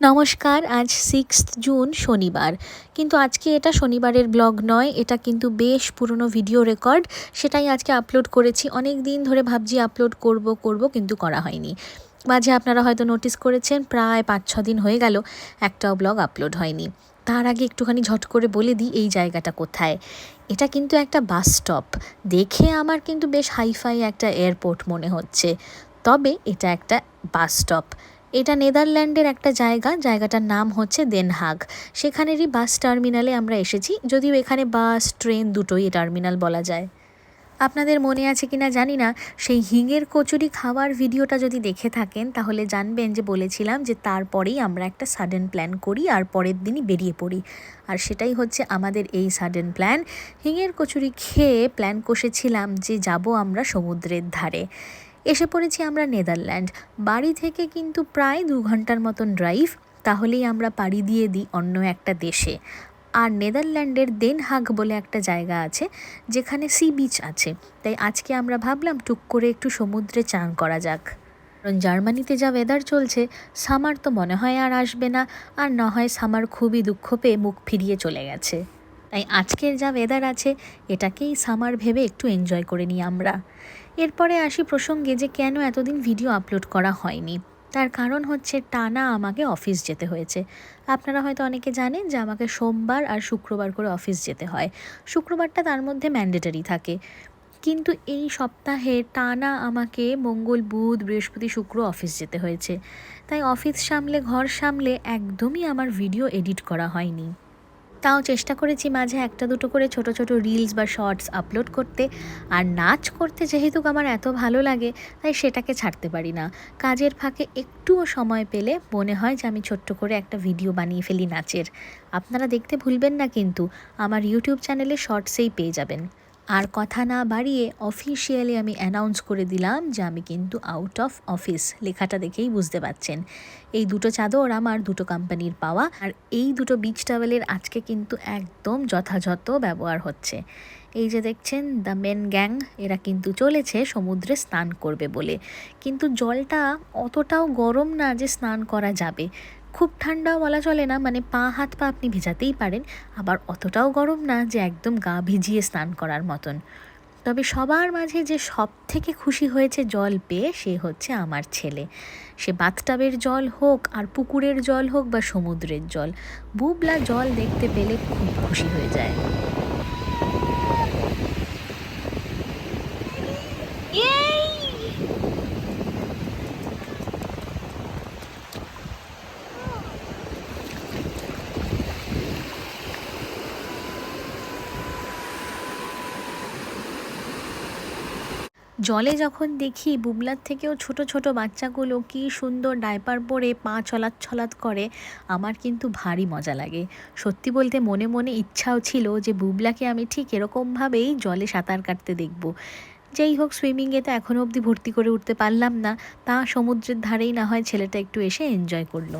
নমস্কার, আজ six June শনিবার। কিন্তু আজকে এটা শনিবারের ব্লগ নয়, এটা কিন্তু বেশ পুরনো ভিডিও রেকর্ড সেটাই আজকে আপলোড করেছি। অনেক দিন ধরে ভাবছি আপলোড করব করব, কিন্তু করা হয়নি। মাঝে আপনারা হয়তো নোটিস করেছেন, প্রায় পাঁচ ছ দিন হয়ে গেল, একটাও ব্লগ আপলোড হয়নি। তার আগে একটুখানি ঝট করে বলে দিই, এই জায়গাটা কোথায়? এটা কিন্তু একটা বাস স্টপ দেখে আমার কিন্তু বেশ হাইফাই একটা এয়ারপোর্ট মনে হচ্ছে। তবে এটা একটা বাস স্টপ এটা নেদারল্যান্ডের একটা জায়গা, জায়গাটার নাম হচ্ছে দেনহাগ সেখানেরই বাস টার্মিনালে আমরা এসেছি, যদিও এখানে বাস, ট্রেন দুটোই টার্মিনাল বলা যায়। আপনাদের মনে আছে কিনা জানি না, সেই হিঙের কচুরি খাওয়ার ভিডিওটা যদি দেখে থাকেন, তাহলে জানবেন যে বলেছিলাম যে তারপরেই আমরা একটা সাডেন প্ল্যান করি, আর পরের দিনই বেরিয়ে পড়ি। আর সেটাই হচ্ছে আমাদের এই সাডেন প্ল্যান হিঙের কচুরি খেয়ে প্ল্যান কষেছিলাম যে যাব আমরা সমুদ্রের ধারে। এসে পড়েছি আমরা নেদারল্যান্ড। বাড়ি থেকে কিন্তু প্রায় দু ঘণ্টার মতন ড্রাইভ তাহলেই আমরা পাড়ি দিয়ে দিই অন্য একটা দেশে। আর নেদারল্যান্ডের দেনহাগ বলে একটা জায়গা আছে, যেখানে সি বিচ আছে। তাই আজকে আমরা ভাবলাম টুক করে একটু সমুদ্রে চান করা যাক। কারণ জার্মানিতে যা ওয়েদার চলছে সামার তো মনে হয় আর আসবে না, আর না হয় সামার খুবই দুঃখ পেয়ে মুখ ফিরিয়ে চলে গেছে। তাই আজকের যা ওয়েদার আছে, এটাকেই সামার ভেবে একটু এনজয় করে নিই আমরা। এরপরে আসি প্রসঙ্গে যে কেন এতদিন ভিডিও আপলোড করা হয়নি। তার কারণ হচ্ছে টানা আমাকে অফিস যেতে হয়েছে। আপনারা হয়তো অনেকে জানেন যে আমাকে সোমবার আর শুক্রবার করে অফিস যেতে হয়। শুক্রবারটা তার মধ্যে ম্যান্ডেটারি থাকে। কিন্তু এই সপ্তাহে টানা আমাকে মঙ্গল, বুধ, বৃহস্পতি, শুক্র অফিস যেতে হয়েছে। তাই অফিস সামলে, ঘর সামলে একদমই আমার ভিডিও এডিট করা হয়নি। তাও চেষ্টা করেছি মাঝে একটা দুটো করে ছোট ছোট রিলস বা শর্টস আপলোড করতে। আর নাচ করতে যেহেতু আমার এত ভালো লাগে, তাই সেটাকে ছাড়তে পারি না। কাজের ফাঁকে একটুও সময় পেলে মনে হয় যে আমি ছোট্ট করে একটা ভিডিও বানিয়ে ফেলি নাচের। আপনারা দেখতে ভুলবেন না কিন্তু, আমার ইউটিউব চ্যানেলে শর্টসেই পেয়ে যাবেন। আর কথা না বাড়িয়ে অফিসিয়ালি আমি অ্যানাউন্স করে দিলাম যে আমি কিন্তু আউট অফ অফিস লেখাটা দেখেই বুঝতে পাচ্ছেন। এই দুটো চাদর আমার, দুটো কোম্পানির পাওয়া। আর এই দুটো বিচ টাওয়েলের আজকে কিন্তু একদম যথাযথ ব্যবহার হচ্ছে। এই যে দেখছেন দ্য মেন গ্যাং এরা কিন্তু চলেছে সমুদ্রে স্নান করবে বলে। কিন্তু জলটা অতটাও গরম না যে স্নান করা যাবে। খুব ঠান্ডাও বলা চলে না মানে পা, হাত, পা আপনি ভেজাতেই পারেন, আবার অতটাও গরম না যে একদম গা ভিজিয়ে স্নান করার মতন। তবে সবার মাঝে যে সব থেকে খুশি হয়েছে জল পেয়ে সে হচ্ছে আমার ছেলে। সে বাথটাবের জল হোক, আর পুকুরের জল হোক, বা সমুদ্রের জল, বুবলা জল দেখতে পেলে খুব খুশি হয়ে যায়। জলে যখন দেখি বুবলার থেকেও ছোট ছোট বাচ্চাগুলো কি সুন্দর ডাইপার পরে পা চলাত ছলাৎ করে, আমার কিন্তু ভারী মজা লাগে। সত্যি বলতে মনে মনে ইচ্ছাও ছিল যে বুবলাকে আমি ঠিক এরকমভাবেই জলে সাঁতার কাটতে দেখব। যেই হোক, সুইমিংয়ে তো এখনও অবধি ভর্তি করে উঠতে পারলাম না। তা সমুদ্রের ধারেই না হয় ছেলেটা একটু এসে এনজয় করল।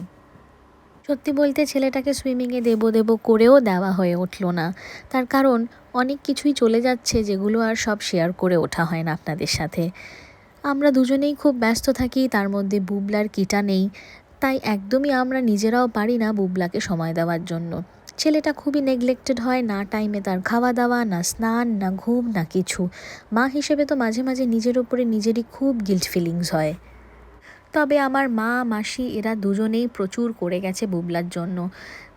সত্যি বলতে ছেলেটাকে সুইমিংয়ে দেব দেব করেও দেওয়া হয়ে উঠল না। তার কারণ অনেক কিছুই চলে যাচ্ছে যেগুলো আর সব শেয়ার করে ওঠা হয় না আপনাদের সাথে। আমরা দুজনেই খুব ব্যস্ত থাকি, তার মধ্যে বুবলার কিটা নেই। তাই একদমই আমরা নিজেরাও পারি না বুবলাকে সময় দেওয়ার জন্য। ছেলেটা খুবই নেগলেক্টেড হয়, না টাইমে তার খাওয়া দাওয়া, না স্নান, না ঘুম, না কিছু। মা হিসেবে তো মাঝে মাঝে নিজের ওপরে নিজেরই খুব গিল্ট ফিলিংস হয়। তবে আমার মা, মাসি এরা দুজনেই প্রচুর করে গেছে বুবলার জন্য।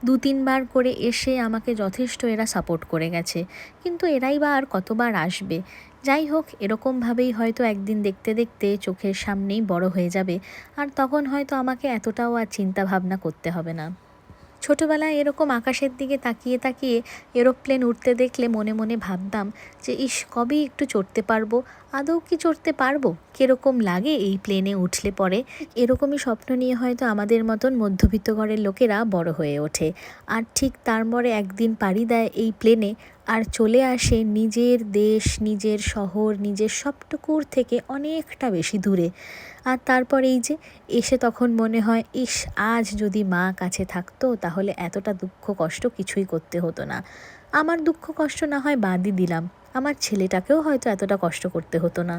দু তিনবার করে এসে আমাকে যথেষ্ট এরা সাপোর্ট করে গেছে। কিন্তু এরাই বা আর কতবার আসবে? যাই হোক এরকমভাবেই হয়তো একদিন দেখতে দেখতে চোখের সামনেই বড় হয়ে যাবে। আর তখন হয়তো আমাকে এতটাও আর চিন্তা ভাবনা করতে হবে না। ছোটোবেলায় এরকম আকাশের দিকে তাকিয়ে তাকিয়ে এরোপ্লেন উঠতে দেখলে মনে মনে ভাবতাম যে, ইস, কবে একটু চড়তে পারব? আদৌ কি চড়তে পারব? কীরকম লাগে এই প্লেনে উঠলে পরে? এরকমই স্বপ্ন নিয়ে হয়তো আমাদের মতন মধ্যবিত্ত ঘরের লোকেরা বড় হয়ে ওঠে। আর ঠিক তারপরে একদিন পাড়ি দেয় এই প্লেনে আর চলে আসে নিজের দেশ, নিজের শহর, নিজের সবটুকুর থেকে অনেকটা বেশি দূরে। আর তারপর এই যে, এসে তখন মনে হয়, ইস, আজ যদি মা কাছে থাকতো, তাহলে এতটা দুঃখ কষ্ট কিছুই করতে হতো না। আমার দুঃখ কষ্ট না হয় বাদই দিলাম। আমার ছেলেটাকেও হয়তো এতটা কষ্ট করতে হতো না।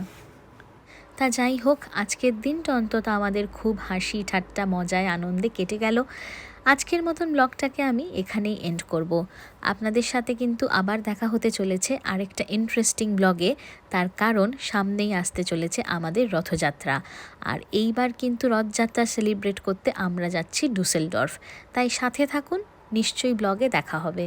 তা যাই হোক, আজকের দিনটা অন্তত আমাদের খুব হাসি, ঠাট্টা, মজায়, আনন্দে কেটে গেল। আজকের মতন ব্লগটাকে আমি এখানেই এন্ড করব। আপনাদের সাথে কিন্তু আবার দেখা হতে চলেছে আরেকটা ইন্টারেস্টিং ব্লগে, তার কারণ সামনেই আসতে চলেছে আমাদের রথযাত্রা। আর এইবার কিন্তু রথযাত্রা সেলিব্রেট করতে আমরা যাচ্ছি ডুসেলডর্ফ তাই সাথে থাকুন, নিশ্চয়ই ব্লগে দেখা হবে।